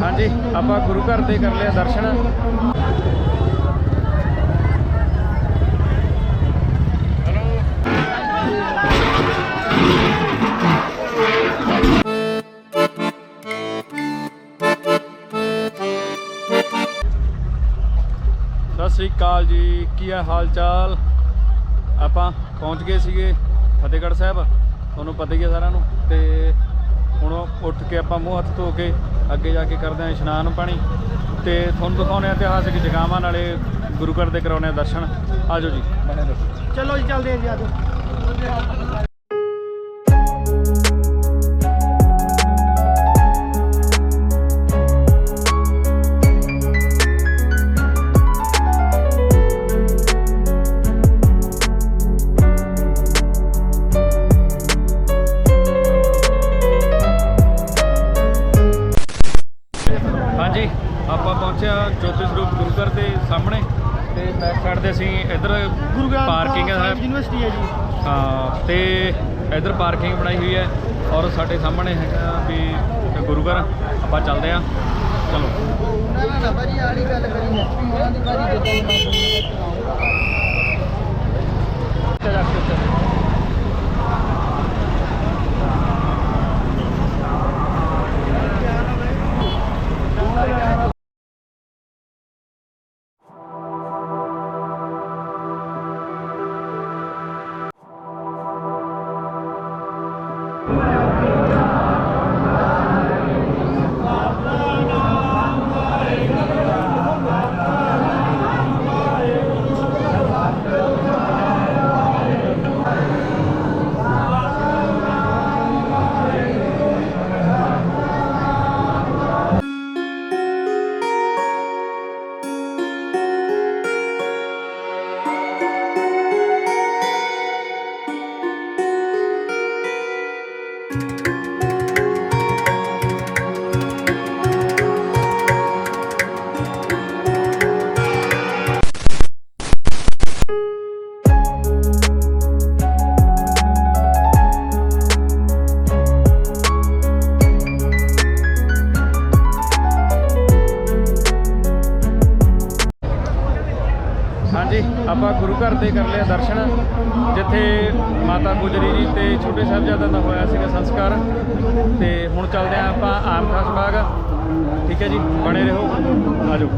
ਹਾਂਜੀ, ਆਪਾਂ ਗੁਰੂ ਘਰ ਦੇ ਕਰ ਲਿਆ ਦਰਸ਼ਨ। ਸਤਿ ਸ੍ਰੀ ਅਕਾਲ ਜੀ, ਕੀ ਹੈ ਹਾਲ ਚਾਲ ਆਪਾਂ ਪਹੁੰਚ ਗਏ ਸੀਗੇ ਫਤਿਹਗੜ੍ਹ ਸਾਹਿਬ, ਤੁਹਾਨੂੰ ਪਤਾ ਹੀ ਹੈ ਸਾਰਿਆਂ ਨੂੰ, ਤੇ ਹੁਣ ਉੱਠ ਕੇ ਆਪਾਂ ਮੂੰਹ ਹੱਥ ਧੋ ਕੇ ਅੱਗੇ ਜਾ ਕੇ ਕਰਦੇ ਹਾਂ ਇਸ਼ਨਾਨ ਪਾਣੀ ਤੇ ਤੁਹਾਨੂੰ ਦਿਖਾਉਂਦੇ ਹਾਂ ਇਤਿਹਾਸਿਕ ਜਗ੍ਹਾਵਾਂ ਨਾਲੇ ਗੁਰੂ ਘਰ ਦੇ ਕਰਾਉਂਦੇ ਹਾਂ ਦਰਸ਼ਨ। ਆਜੋ ਜੀ। ਚਲੋ ਜੀ, ਚੱਲਦੇ ਹਾਂ ਜੀ ਆਜੋ ਹਾਂਜੀ ਆਪਾਂ ਪਹੁੰਚਿਆ ਜੋਤੀ ਸਰੂਪ ਗੁਰੂ ਘਰ ਦੇ ਸਾਹਮਣੇ ਤੇ ਬੈਕ ਸਾਈਡ ਤੇ ਅਸੀਂ ਇੱਧਰ ਪਾਰਕਿੰਗ ਹੈ ਯੂਨੀਵਰਸਿਟੀ ਹੈ ਜੀ। ਹਾਂ ਤੇ ਇੱਧਰ ਪਾਰਕਿੰਗ ਬਣਾਈ ਹੋਈ ਹੈ ਔਰ ਸਾਡੇ ਸਾਹਮਣੇ ਹੈਗਾ ਵੀ ਗੁਰੂ ਘਰ ਆਪਾਂ ਚੱਲਦੇ ਆ ਚਲੋ। ਨਾ ਨਾ ਨਾ ਭਾਜੀ ਆੜੀ ਗੱਲ ਕਰੀ ਹੈ ਉਹਨਾਂ ਦੀ ਭਾਜੀ ਹਾਂਜੀ ਆਪਾਂ ਗੁਰੂ ਘਰ ਦੇ ਕਰ ਲਿਆ ਦਰਸ਼ਨ। ਜਿੱਥੇ ਮਾਤਾ ਗੁਜਰੀ ਜੀ ਤੇ ਛੋਟੇ ਸਾਹਿਬਜ਼ਾਦਾ ਦਾ ਹੋਇਆ ਸੀਗਾ ਸੰਸਕਾਰ। ਤੇ ਹੁਣ ਚੱਲਦੇ ਆਂ ਆਪਾਂ ਆਮ ਖਾਸ ਬਾਗ। ਠੀਕ ਹੈ ਜੀ, ਬਣੇ ਰਹੋ। ਆਜੋ।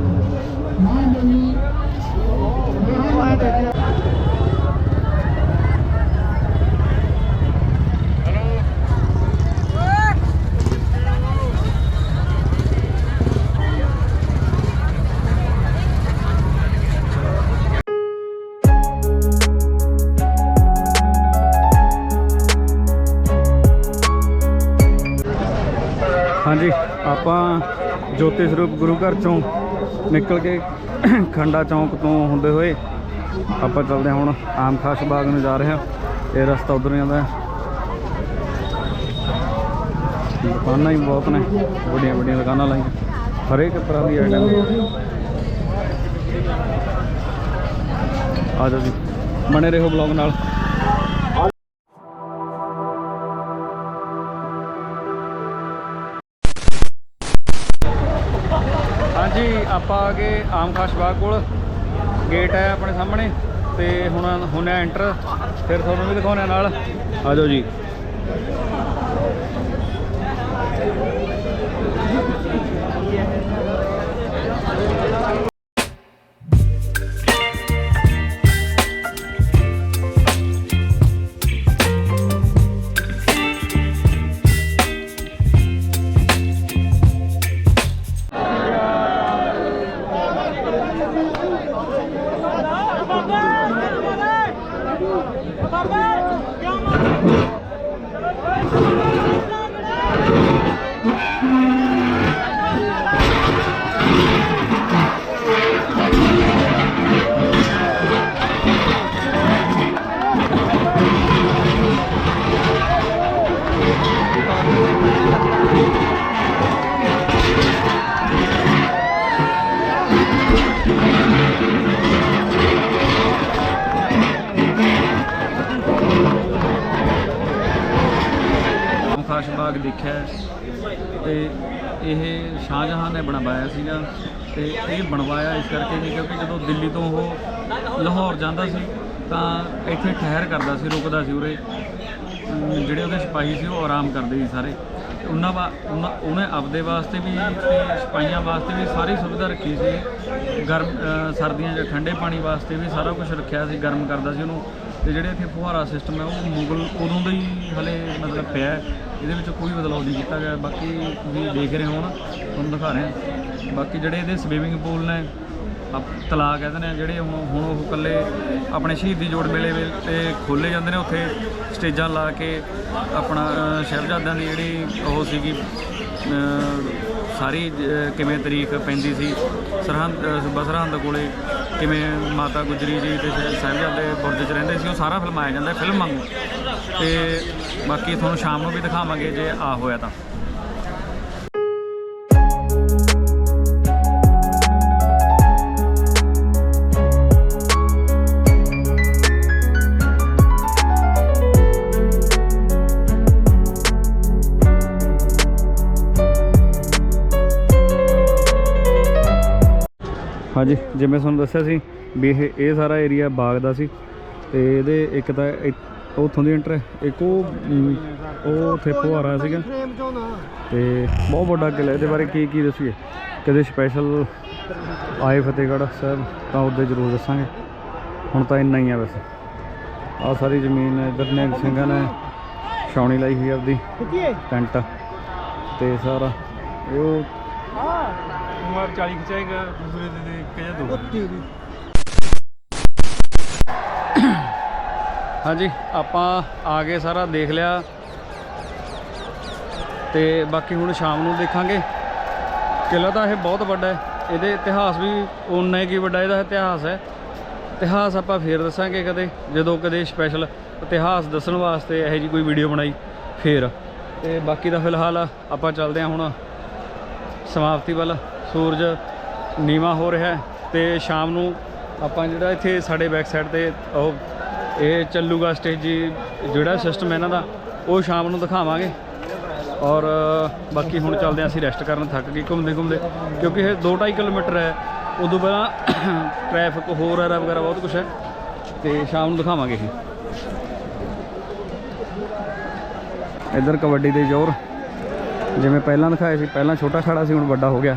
ਆਪਾਂ ਜੋਤੀ ਸਰੂਪ ਗੁਰੂ ਘਰ ਚੋਂ ਨਿਕਲ ਕੇ ਖੰਡਾ ਚੌਂਕ ਤੋਂ ਹੁੰਦੇ ਹੋਏ ਆਪਾਂ ਚੱਲਦੇ ਹਾਂ ਹੁਣ ਆਮ ਖਾਸ ਬਾਗ ਨੂੰ ਜਾ ਰਹੇ ਹਾਂ। ਇਹ ਰਸਤਾ ਉਧਰ ਜਾਂਦਾ ਹੈ। ਦੁਕਾਨਾਂ ਹੀ ਬਹੁਤ ਨੇ। ਵੱਡੀਆਂ ਵੱਡੀਆਂ ਦੁਕਾਨਾਂ ਲਾਈਆਂ। ਹਰੇਕ ਤਰ੍ਹਾਂ ਦੀ ਆਈਟਮ ਆ ਜਾਓ ਜੀ। ਬਣੇ ਰਹੋ ਬਲੌਗ ਨਾਲ। ਹਾਂਜੀ, ਆਪਾਂ ਆ ਗਏ ਆਮ ਖਾਸ ਬਾਗ ਕੋਲ ਗੇਟ ਹੈ ਆਪਣੇ ਸਾਹਮਣੇ ਤੇ ਹੁਣ ਹੁਣ ਐਂਟਰ ਫਿਰ ਤੁਹਾਨੂੰ ਵੀ ਦਿਖਾਉਣੇ ਨਾਲ। ਆ ਜਾਓ ਜੀ। ਬਾਗ ਦੇਖਿਆ ਹੈ। ਤੇ ਇਹ ਸ਼ਾਹਜਹਾਨ ਨੇ ਬਣਵਾਇਆ ਸੀਗਾ ਤੇ ਇਹ ਬਣਵਾਇਆ ਇਸ ਕਰਕੇ ਸੀ ਕਿਉਂਕਿ ਜਦੋਂ ਦਿੱਲੀ ਤੋਂ ਉਹ ਲਾਹੌਰ ਜਾਂਦਾ ਸੀ, ਤਾਂ ਇੱਥੇ ਠਹਿਰ ਕਰਦਾ ਸੀ, ਰੁਕਦਾ ਸੀ ਉਰੇ। ਜਿਹੜੇ ਉਹਦੇ ਸਿਪਾਹੀ ਸੀ, ਉਹ ਆਰਾਮ ਕਰਦੇ ਸੀ ਸਾਰੇ। ਉਹਨਾਂ ਵਾ, ਉਹਨਾਂ- ਉਹਨੇ ਆਪਦੇ ਵਾਸਤੇ ਵੀ ਤੇ ਸਿਪਾਹੀਆਂ ਵਾਸਤੇ ਵੀ ਸਾਰੀ ਸੁਵਿਧਾ ਰੱਖੀ ਸੀ। ਗਰਮ ਸਰਦੀਆਂ 'ਚ ਠੰਡੇ ਪਾਣੀ ਵਾਸਤੇ ਵੀ ਸਾਰਾ ਕੁਝ ਰੱਖਿਆ ਸੀ, ਗਰਮ ਕਰਦਾ ਸੀ ਉਹਨੂੰ। ਤੇ ਜਿਹੜੇ ਇੱਥੇ ਫੁਹਾਰਾ ਸਿਸਟਮ ਹੈ ਉਹ ਮੁਗਲ ਉਦੋਂ ਦਾ ਹੀ ਹਲੇ ਮਤਲਬ ਪਿਆ ਇਹਦੇ ਵਿੱਚ ਕੋਈ ਬਦਲਾਅ ਨਹੀਂ ਕੀਤਾ ਗਿਆ। ਬਾਕੀ ਤੁਸੀਂ ਦੇਖ ਰਹੇ ਹੋ ਨਾ ਤੁਹਾਨੂੰ ਦਿਖਾ ਰਹੇ ਹਾਂ। ਬਾਕੀ ਜਿਹੜੇ ਇਹਦੇ ਸਵੀਮਿੰਗ ਪੂਲ ਨੇ ਆਪ- ਤਲਾਅ ਕਹਿੰਦੇ ਨੇ ਜਿਹੜੇ ਹੁਣ ਹੁਣ ਉਹ ਇਕੱਲੇ ਆਪਣੇ ਸ਼ਹੀਦੀ ਜੋੜ ਮੇਲੇ ਵੇ ਤੇ ਖੋਲੇ ਜਾਂਦੇ ਨੇ ਉੱਥੇ ਸਟੇਜਾਂ ਲਾ ਕੇ ਆਪਣਾ ਅ, ਸਾਹਿਬਜ਼ਾਦਿਆਂ ਦੀ ਜਿਹੜੀ ਉਹ ਸੀਗੀ ਸਾਰੀ ਕਿਵੇਂ ਤਰੀਕ ਪੈਂਦੀ ਸੀ ਸਰਹੰਦ ਅ, ਸਰਹੰਦ ਕੋਲੇ ਕਿਵੇਂ ਮਾਤਾ ਗੁਜਰੀ ਜੀ ਤੇ ਸਾਹਿਬਜ਼ਾਦੇ ਬੁਰਜ 'ਚ ਰਹਿੰਦੇ ਸੀ, ਉਹ ਸਾਰਾ ਫਿਲਮਾਇਆ ਜਾਂਦਾ, ਫਿਲਮ ਵਾਂਗੂ। ਤੇ ਬਾਕੀ ਤੁਹਾਨੂੰ ਸ਼ਾਮ ਨੂੰ ਵੀ ਦਿਖਾਵਾਂਗੇ ਜੇ ਆ ਹੋਇਆ ਤਾਂ। ਹਾਂਜੀ ਜਿਵੇਂ ਤੁਹਾਨੂੰ ਦੱਸਿਆ ਸੀ ਵੀ ਇਹ ਇਹ ਸਾਰਾ ਏਰੀਆ ਬਾਗ ਦਾ ਸੀ ਤੇ ਇਹਦੇ ਇੱਕ ਤਾਂ ਉੱਥੋਂ ਦੀ ਐਂਟਰ ਇੱਕ ਉਹ ਉਹ ਉੱਥੇ ਫੁਹਾਰਾ ਸੀਗਾ। ਤੇ ਬਹੁਤ ਵੱਡਾ ਕਿਲ੍ਹਾ ਇਹਦੇ ਬਾਰੇ ਕੀ ਕੀ ਦੱਸੀਏ? ਕਦੇ ਸਪੈਸ਼ਲ ਆਏ ਫਤਿਹਗੜ੍ਹ ਸਾਹਿਬ ਤਾਂ ਉਹਦੇ ਜ਼ਰੂਰ ਦੱਸਾਂਗੇ। ਹੁਣ ਤਾਂ ਇੰਨਾ ਹੀ ਆ ਬਸ ਆ ਸਾਰੀ ਜ਼ਮੀਨ ਇਧਰ ਨੇ ਸਿੰਘਾਂ ਨੇ ਛਾਉਣੀ ਲਾਈ ਹੋਈ ਆਪਦੀ। ਟੈਂਟ ਤੇ ਸਾਰਾ ਇਹ 40 ਖਿਚਾਏਗਾ ਦੂਸਰੇ ਦੇ ਦੇ ਕਿਹਾ ਦੋ। ਉੱਤੀ ਦੀ ਹਾਂਜੀ ਆਪਾਂ ਆ ਗਏ ਸਾਰਾ ਦੇਖ ਲਿਆ। ਤੇ ਬਾਕੀ ਹੁਣ ਸ਼ਾਮ ਨੂੰ ਦੇਖਾਂਗੇ। ਕਿਲ੍ਹਾ ਤਾਂ ਇਹ ਬਹੁਤ ਵੱਡਾ ਹੈ। ਇਹਦੇ ਇਤਿਹਾਸ ਵੀ ਉਨਾ ਹੀ ਕੀ ਵੱਡਾ ਇਹਦਾ ਇਤਿਹਾਸ ਹੈ। ਇਤਿਹਾਸ ਆਪਾਂ ਫੇਰ ਦੱਸਾਂਗੇ ਕਦੇ ਜਦੋਂ ਕਦੇ ਸਪੈਸ਼ਲ ਇਤਿਹਾਸ ਦੱਸਣ ਵਾਸਤੇ ਇਹੋ ਜੀ ਕੋਈ ਵੀਡੀਓ ਬਣਾਈ ਫੇਰ। ਤੇ ਬਾਕੀ ਦਾ ਫਿਲਹਾਲ ਆਪਾਂ ਚੱਲਦੇ ਹਾਂ ਹੁਣ ਸਮਾਪਤੀ ਵੱਲ ਸੂਰਜ ਨੀਵਾ ਹੋ ਰਿਹਾ ਹੈ ਤੇ ਸ਼ਾਮ ਨੂੰ ਆਪਾਂ ਜਿਹੜਾ ਇੱਥੇ ਸਾਡੇ ਬੈਕ ਸਾਈਡ ਤੇ ਉਹ ਇਹ ਚੱਲੂਗਾ ਸਟੇਜੀ ਜਿਹੜਾ ਸਿਸਟਮ ਹੈ ਇਹਨਾਂ ਦਾ, ਉਹ ਸ਼ਾਮ ਨੂੰ ਦਿਖਾਵਾਂਗੇ। ਔਰ ਬਾਕੀ ਹੁਣ ਚੱਲਦੇ ਹਾਂ ਅਸੀਂ ਰੈਸਟ ਕਰਨ, ਥੱਕ ਗਏ ਘੁੰਮਦੇ ਘੁੰਮਦੇ, ਕਿਉਂਕਿ ਇਹ 2.5 ਕਿਲੋਮੀਟਰ ਹੈ। ਉਦੋਂ ਪਹਿਲਾਂ ਟ੍ਰੈਫਿਕ ਹੋਰ ਹੈ ਵਗੈਰਾ ਬਹੁਤ ਕੁਝ ਹੈ। ਤੇ ਸ਼ਾਮ ਨੂੰ ਦਿਖਾਵਾਂਗੇ ਇਹ। ਇੱਧਰ ਕਬੱਡੀ ਦੇ ਜ਼ੋਰ। ਜਿਵੇਂ ਪਹਿਲਾਂ ਦਿਖਾਇਆ ਸੀ ਪਹਿਲਾਂ ਛੋਟਾ ਖੜਾ ਸੀ ਹੁਣ ਵੱਡਾ ਹੋ ਗਿਆ।